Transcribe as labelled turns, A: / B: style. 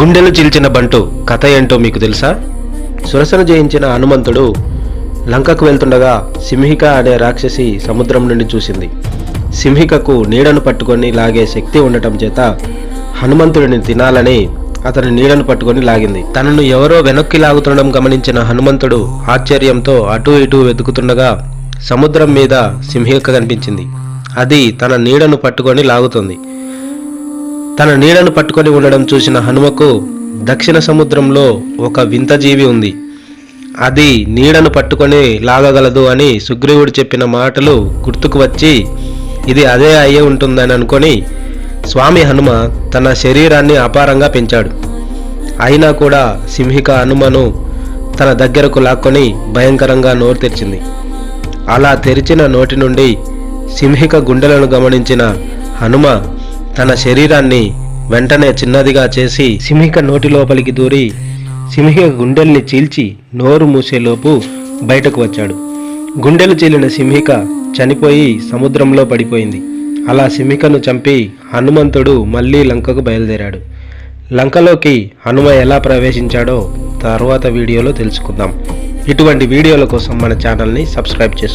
A: గుండెలు చీల్చిన బంటు కథ ఏంటో మీకు తెలుసా? సురసను జయించిన హనుమంతుడు లంకకు వెళ్తుండగా సింహిక అనే రాక్షసి సముద్రం నుండి చూసింది. సింహికకు నీడను పట్టుకొని లాగే శక్తి ఉండటం చేత హనుమంతుడిని తినాలని అతని నీడను పట్టుకొని లాగింది. తనను ఎవరో వెనక్కి లాగుతుండడం గమనించిన హనుమంతుడు ఆశ్చర్యంతో అటూ ఇటూ వెతుకుతుండగా సముద్రం మీద సింహిక కనిపించింది. అది తన నీడను పట్టుకొని లాగుతుంది. తన నీడను పట్టుకొని ఉండడం చూసిన హనుమకు దక్షిణ సముద్రంలో ఒక వింత జీవి ఉంది. అది నీడను పట్టుకొని లాగగలదు అని సుగ్రీవుడు చెప్పిన మాటలు గుర్తుకు వచ్చి ఇది అదే అయ్యే ఉంటుందని అనుకొని స్వామి హనుమ తన శరీరాన్ని అపారంగా పెంచాడు. అయినా కూడా సింహిక హనుమను తన దగ్గరకు లాక్కొని భయంకరంగా నోరు తెరిచింది. అలా తెరిచిన నోటి నుండి సింహిక గుండెలను గమనించిన హనుమ తన శరీరాన్ని వెంటనే చిన్నదిగా చేసి సింహిక నోటి లోపలికి దూరి సింహిక గుండెల్ని చీల్చి నోరు మూసేలోపు బయటకు వచ్చాడు. గుండెలు చీలిన సింహిక చనిపోయి సముద్రంలో పడిపోయింది. అలా సింహికను చంపి హనుమంతుడు మళ్ళీ లంకకు బయలుదేరాడు. లంకలోకి హనుమ ఎలా ప్రవేశించాడో తర్వాత వీడియోలో తెలుసుకుందాం. ఇటువంటి వీడియోల కోసం మన ఛానల్ని సబ్స్క్రైబ్ చేసుకోండి